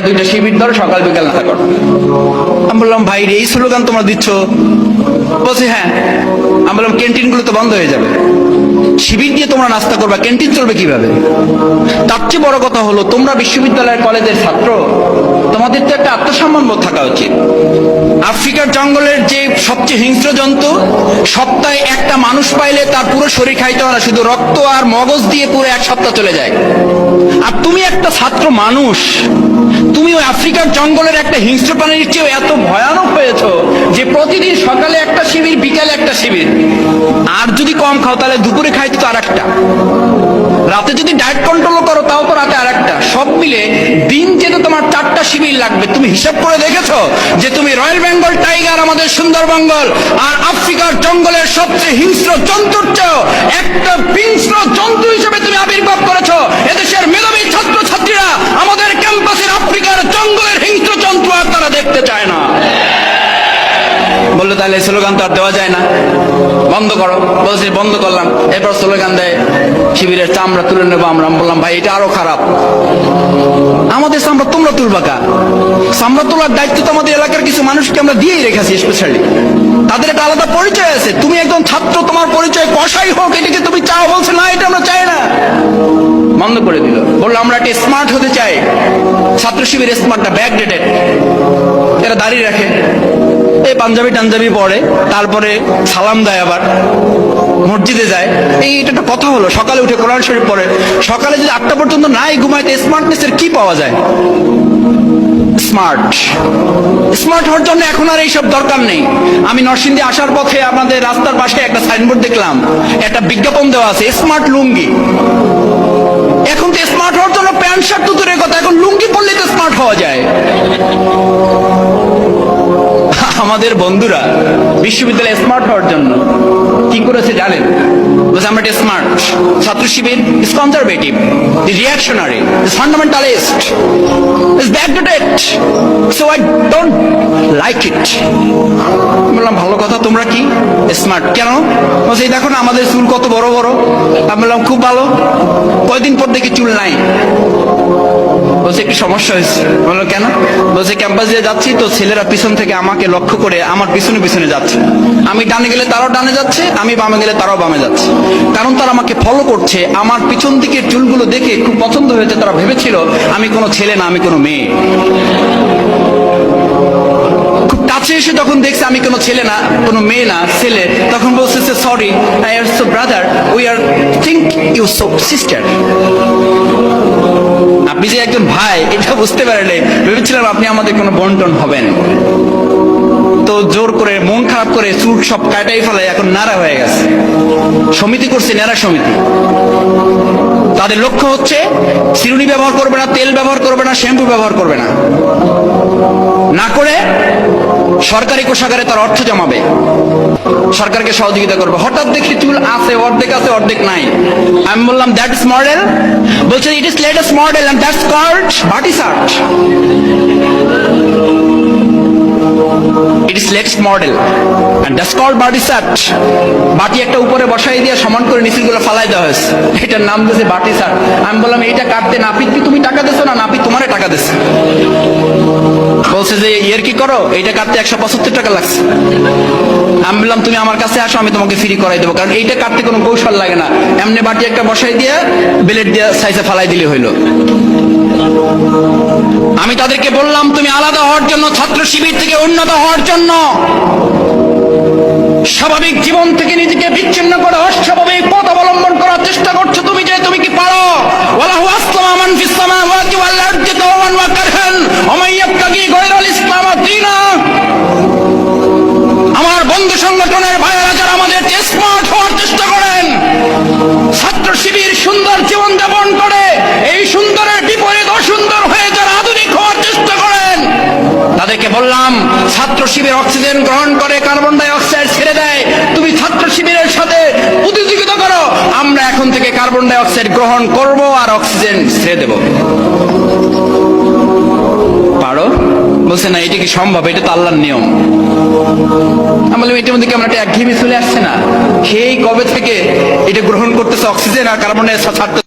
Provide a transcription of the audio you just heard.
দুইটা শিবির ধরো সকাল বিকাল না করো আমি বললাম ভাই এই স্লোগান তোমরা দিচ্ছ বলছে হ্যাঁ আমি বললাম ক্যান্টিনগুলো তো বন্ধ হয়ে যাবে। শিবির দিয়ে তোমরা নাস্তা করবা ক্যান্টিন চলবে কীভাবে? তার চেয়ে বড় কথা হলো, তোমরা বিশ্ববিদ্যালয়ের কলেজের ছাত্র, তোমাদের তো একটা আত্মসম্মান বোধ থাকা উচিত। আফ্রিকার জঙ্গলের যে সবচেয়ে হিংস্র জন্তু, সপ্তাহে একটা মানুষ পাইলে তার পুরো শরীর খাইতে হয় না, শুধু রক্ত আর মগজ দিয়ে পুরো এক সপ্তাহ চলে যায়। আর তুমি একটা ছাত্র মানুষ, তুমি ওই আফ্রিকার জঙ্গলের একটা হিংস্র প্রাণীর চেয়েও এত ভয়ানক হয়েছো যে প্রতিদিন সকালে একটা শিবির, বিকালে একটা শিবির। আর যদি কম খাও, তাহলে দুপুরে খাইতে তো আর একটা রাতে যদি ডায়েট কন্ট্রোল করো, তাও তো রাতে আর একটা সব মিলে দিন যেতে তোমার চারটা শিবির লাগবে। তুমি হিসাব করে দেখেছ যে তুমি রয়্যাল বেঙ্গল টাইগার, আমাদের সুন্দর বেঙ্গল আর আফ্রিকার জঙ্গলের সবচেয়ে হিংস্র জন্তুর চেয়েও একটা হিংস্র জন্তু হিসেবে তুমি আবির্ভাব করেছ। এদেশের মেধাবী ছাত্র ছাত্রীরা আমাদের ক্যাম্পাসের আফ্রিকার জঙ্গলের হিংস্র জন্তু আর তারা দেখতে চায় না বলল, তাহলে স্লোগান তো আর দেওয়া যায় না। বন্ধ করো। বলছে, বন্ধ করলাম। এরপর স্লোগান দেয়, শিবিরের চামড়া তুলে নেব আমরা। বললাম, ভাই, এটা আরও খারাপ। আমাদের চামড়া তোমরা তুলবা কা? চামড়া তোলার দায়িত্ব তো আমাদের এলাকার কিছু মানুষকে আমরা দিয়েই রেখেছি স্পেশালি তাদের একটা আলাদা পরিচয় আছে। তুমি একজন ছাত্র, তোমার পরিচয় কষাই হোক, এটাকে তুমি চাও বলছো, না, এটা আমরা চাই না। বন্ধ করে দিল। বলল, আমরা একটা স্মার্ট হতে চাই। ছাত্র শিবির স্মার্টটা ব্যাক ডেটেড এরা দাঁড়িয়ে রাখে। এই পাঞ্জাবি টাঞ্জাবি পরে, তারপরে সালাম দেয় আবার, মসজিদে যায়। এই এটা একটা কথা হলো, সকালে উঠে কোরআন শরীফ পড়ে। সকালে যদি আটটা পর্যন্ত নাই ঘুমাইতে স্মার্টনেসের কি পাওয়া যায়? স্মার্ট স্মার্ট হওয়ার জন্য এখন আর এইসব দরকার নেই। আমি নরসিংদী আসার পথে আমাদের রাস্তার পাশে একটা সাইনবোর্ড দেখলাম। একটা বিজ্ঞাপন দেওয়া আছে স্মার্ট লুঙ্গি। এখন তো স্মার্ট হওয়ার জন্য প্যান্ট শার্ট তো দূরের কথা, এখন লুঙ্গি পরলে তো স্মার্ট হওয়া যায়। আমাদের বন্ধুরা বিশ্ববিদ্যালয়ে স্মার্ট হওয়ার জন্য কি করেছে জানেন? বলছে, আমরা smart Chhatra Shibir is conservative is reactionary is fundamentalist is backdated so I don't like it বললাম, ভালো কথা, তোমরা কি? স্মার্ট কেন? বলছে, এই দেখো না, আমাদের চুল কত বড় বড়। আমি বললাম, খুব ভালো, কয়দিন পর দেখি চুল নাই। বলছে একটু সমস্যা হয়েছে? বলল, কেন? বলছে, ক্যাম্পাস দিয়ে যাচ্ছি, তো ছেলেরা পিছন থেকে আমাকে লক্ষ্য করে আমার পিছনে পিছনে যাচ্ছে। আমি ডানে গেলে তারাও ডানে যাচ্ছে, আমি বামে গেলে তারাও বামে যাচ্ছে। কারণ তারা আমাকে ফলো করছে, আমার পিছন দিকের চুলগুলো দেখে খুব পছন্দ হয়েছে, তারা ভেবেছিল আমি কোনো ছেলে না, আমি কোনো মেয়ে। কাছে এসে যখন দেখছে আমি কোনো ছেলে না, কোনো মেয়ে না, ছেলে, তখন বলছে sorry I are so brother we are think you so sister আপনি যে একজন ভাই, এটা বুঝতে পারলে ভেবেছিলাম আপনি আমাদের কোনো বন্টন হবেন। তো জোর করে, মন খারাপ করে চুট সব কাটাই ফেলে এখন নারা হয়ে গেছে। সমিতি করছে নারা সমিতি। তাদের লক্ষ্য হচ্ছে, চিরুনি ব্যবহার করবে না, তেল ব্যবহার করবে না, শ্যাম্পু ব্যবহার করবে না। না করে সরকারি কোষাগারে তার অর্থ জমাবে। সরকারকে সহযোগিতা করবে। হঠাৎ দেখি চুল আছে, অর্ধেক আছে, অর্ধেক নাই। আমি বললাম দ্যাট ইস মডেল বলছে it is latest model and that's called বাটি shirt latest model. That's called বাটি শার্ট বাটি একটা উপরে বসাই দিয়ে সমান করে নিচের ফালাই দেওয়া হয়েছে। এটার নাম দিয়েছে বাটি শার্ট আমি বললাম, এইটা কাটতে নাপিত কি তুমি টাকা দিছো? না, নাপিত তোমারে টাকা দিছে। বলছে যে ইয়ের কি করো? এইটা কাটতে একশো পঁচাত্তর টাকা লাগছে। আমি বললাম, তুমি আমার কাছে আসো, আমি তোমাকে ফ্রি করাই দেবো। কারণ এইটা কাটতে কোনো কৌশল লাগে না। এমনি বাটি একটা বসাই দিয়ে বেলেট দিয়ে সাইজে ফালাই দিলে হইল। আমি তাদেরকে বললাম, তুমি আলাদা হওয়ার জন্য, ছাত্র শিবির থেকে উন্নত হওয়ার জন্য স্বাভাবিক জীবন থেকে নিজেকে বিচ্ছিন্ন করে অস্বাভাবিক পথ অক্সিজেন গ্রহণ করে কার্বন ডাই অক্সাইড ছেড়ে দেয়। তুমি ছাত্র শিবিরের সাথে প্রতিযোগিতা করো। আমরা এখন থেকে কার্বন ডাই অক্সাইড গ্রহণ করব আর অক্সিজেন ছেড়ে দেব। পারো? বলছে, না, এটা কি সম্ভব? এটা তো আল্লাহর নিয়ম। আমি বললাম, এটার মধ্যে কেমন একটা একঘেয়েমি চলে আসছে না? সেই কবে থেকে এটা গ্রহণ করতেছে অক্সিজেন আর কার্বন ডাই অক্সাইড